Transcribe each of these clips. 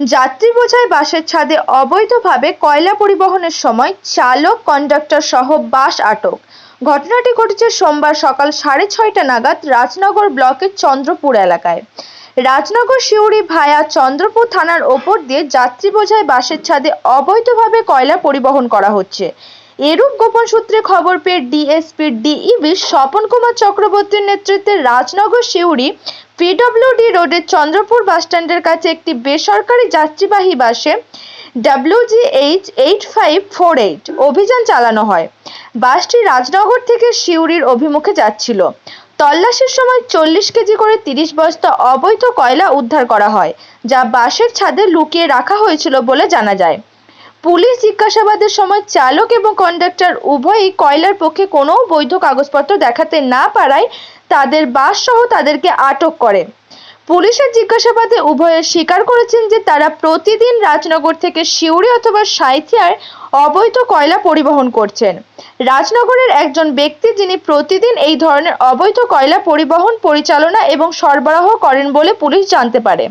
যাত্রী বোঝাই বাসের ছাদে অবৈধভাবে কয়লা পরিবহনের সময় চালক কন্ডাক্টর সহ বাস আটক। ঘটনাটি ঘটেছে সোমবার সকাল সাড়ে ছয়টা নাগাদ রাজনগর ব্লকের চন্দ্রপুর এলাকায়। রাজনগর শিউরি ভায়া চন্দ্রপুর থানার ওপর দিয়ে যাত্রী বোঝাই বাসের ছাদে অবৈধভাবে কয়লা পরিবহন করা হচ্ছে। এরূপ গোপন সূত্রে খবর পেয়ে ডিএসপি ডিইবি স্বপন কুমার চক্রবর্তীর নেতৃত্বে রাজনগর শিউরি পিডব্লিউডি রোডের চন্দ্রপুর বাসস্ট্যান্ডের কাছে একটি বেসরকারি যাত্রীবাহী বাসে WGH eight five four eight অভিযান চালানো হয়। বাসটি রাজনগর থেকে শিউরির অভিমুখে যাচ্ছিল। তল্লাশির সময় চল্লিশ কেজি করে তিরিশ বস্তা অবৈধ কয়লা উদ্ধার করা হয়, যা বাসের ছাদে লুকিয়ে রাখা হয়েছিল বলে জানা যায়। পুলিশ জিজ্ঞাসাবাদের সময় চালক এবং কন্ডাক্টর উভয়ই কয়লার পক্ষে কোনো বৈধ কাগজপত্র দেখাতে না পারায় তাদের বাস সহ তাদেরকে আটক করে। পুলিশের জিজ্ঞাসাবাদে উভয়ে স্বীকার করেছেন যে তারা প্রতিদিন রাজনগর থেকে সিউড়ি অথবা সাঁইথিয়ায় অবৈধ কয়লা পরিবহন করছেন। রাজনগরের একজন ব্যক্তি যিনি প্রতিদিন এই ধরনের অবৈধ কয়লা পরিবহন পরিচালনা এবং সরবরাহ করেন বলে পুলিশ জানতে পারে।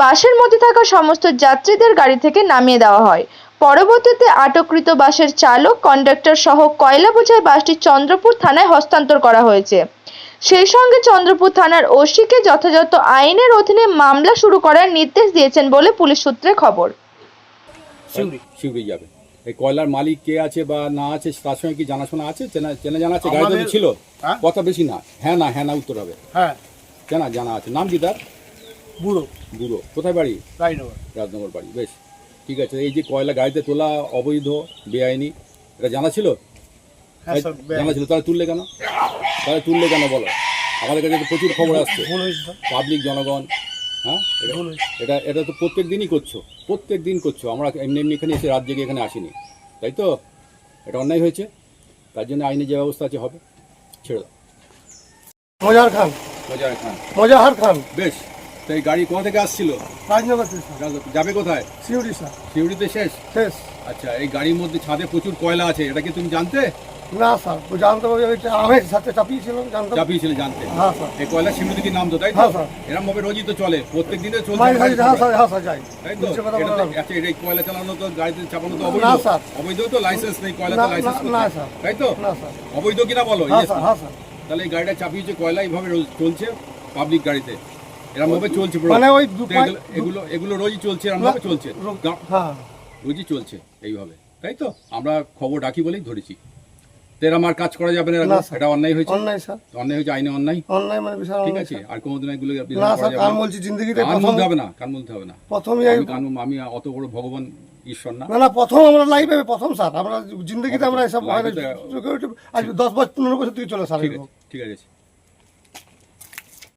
বাসের মধ্যে থাকা সমস্ত যাত্রীদের গাড়ি থেকে নামিয়ে দেওয়া হয়। পরবর্তীতে আটককৃত বাসের চালক কন্ডাক্টর সহ কয়লা বোঝাই বাসটি চন্দ্রপুর থানায় হস্তান্তর করা হয়েছে। সেই সঙ্গে চন্দ্রপুর থানার ওসিকে যথাযথ আইনের অধীনে মামলা শুরু করার নির্দেশ দিয়েছেন বলে পুলিশ সূত্রে খবর। শিউরি। যাবে। এই কয়লার মালিক কে আছে বা না আছে তার সঙ্গে কি জানাশোনা আছে? চেনা চেনা জানা আছে? গাড়ি আমাদের- ছিল? হ্যাঁ? কথা বেশি না। হ্যাঁ না হ্যাঁ না উত্তর হবে। হ্যাঁ। জানা জানা আছে। নাম কি তার? বুড়ো। বুড়ো। কোথায় বাড়ি? রায়নগর। রাজনগর বাড়ি। বেশ। ঠিক আছে এই যে কয়লা গাড়িতে তোলা অবৈধ বেআইনি এটা জানা ছিল? হ্যাঁ জানা ছিল তাহলে তুললে কেন? তাহলে তুললে কেন বলো? আমাদের কাছে তো প্রচুর খবর আসছে। পাবলিক জনগণ হ্যাঁ? এটা- এটা এটা তো প্রত্যেক দিনই করছ প্রত্যেক দিন করছ। আমরা এমনি এমনি এখানে এসে রাত জেগে এখানে আসিনি তাই তো? এটা অন্যায় হয়েছে তার জন্য আইনি যে ব্যবস্থা আছে হবে। ছেড়ে দাও। মজার খান। মজার খান। মজাহার খান। বেশ। তো এই গাড়ি কোথা থেকে আসছিল? রাজনগর থেকে স্যার। যাবে কোথায়? সিউড়ি স্যার। শেষ? শেষ। আচ্ছা এই গাড়ির মধ্যে ছাদে প্রচুর কয়লা আছে এটা কি তুমি জানতে? না স্যার ও জানতে আমের সাথে চাপিয়েছিলাম জানতে চাপিয়েছিলে জানতে। হ্যাঁ স্যার। এই কয়লা শিউড়িতে কি নামতো তাই তো? হ্যাঁ, স্যার। এরকম ভাবে রোজই তো চলে প্রত্যেক দিনে চলছে মাঝে মাঝে হ্যাঁ স্যার হ্যাঁ স্যার যাই। তাই তো? মিথ্যে কথা এটা বলা তো- যাবে না। আচ্ছা এটা এই কয়লা চালানো তো গাড়িতে চাপানো তো না, অবৈধ? স্যার। অবৈধ তো লাইসেন্স নেই কয়লা না, তো লাইসেন্স না, না, স্যার। তাই তো? না স্যার। অবৈধ কিনা বলো? হ্যাঁ Yes, স্যার no? হ্যাঁ স্যার। তাহলে এই গাড়িটা চাপিয়েছে কয়লা এইভাবে রোজ চলছে পাবলিক গাড়িতে? এরকম ভাবে চলছে মানে ওই এগুলো- এগুলো রোজই চলছে এরকম ভাবে চলছে। হ্যাঁ। রোজই চলছে এইভাবে। তাই তো? আমরা খবর ডাকি বলেই ধরেছি। তো আর কাজ করা যাবে না। এটা অন্যায় হয়েছে? অন্যায় স্যার অন্যায় হয়েছে আইনে অন্যায়? অন্যায় মানে বিশাল ঠিক আছে আর কোনোদিন এগুলো না স্যার কান বলছি জিন্দগিতে কান বলতে হবে না কান বলতে হবে না। প্রথমই আমি কান আমি অত বড় ভগবান ঈশ্বর না। না প্রথম আমরা লাইফে প্রথম স্যার আমরা জিন্দগিতে আমরা এসব আজ দশ বছর পনেরো বছর থেকে চলে স্যার ঠিক আছে ঠিক আছে।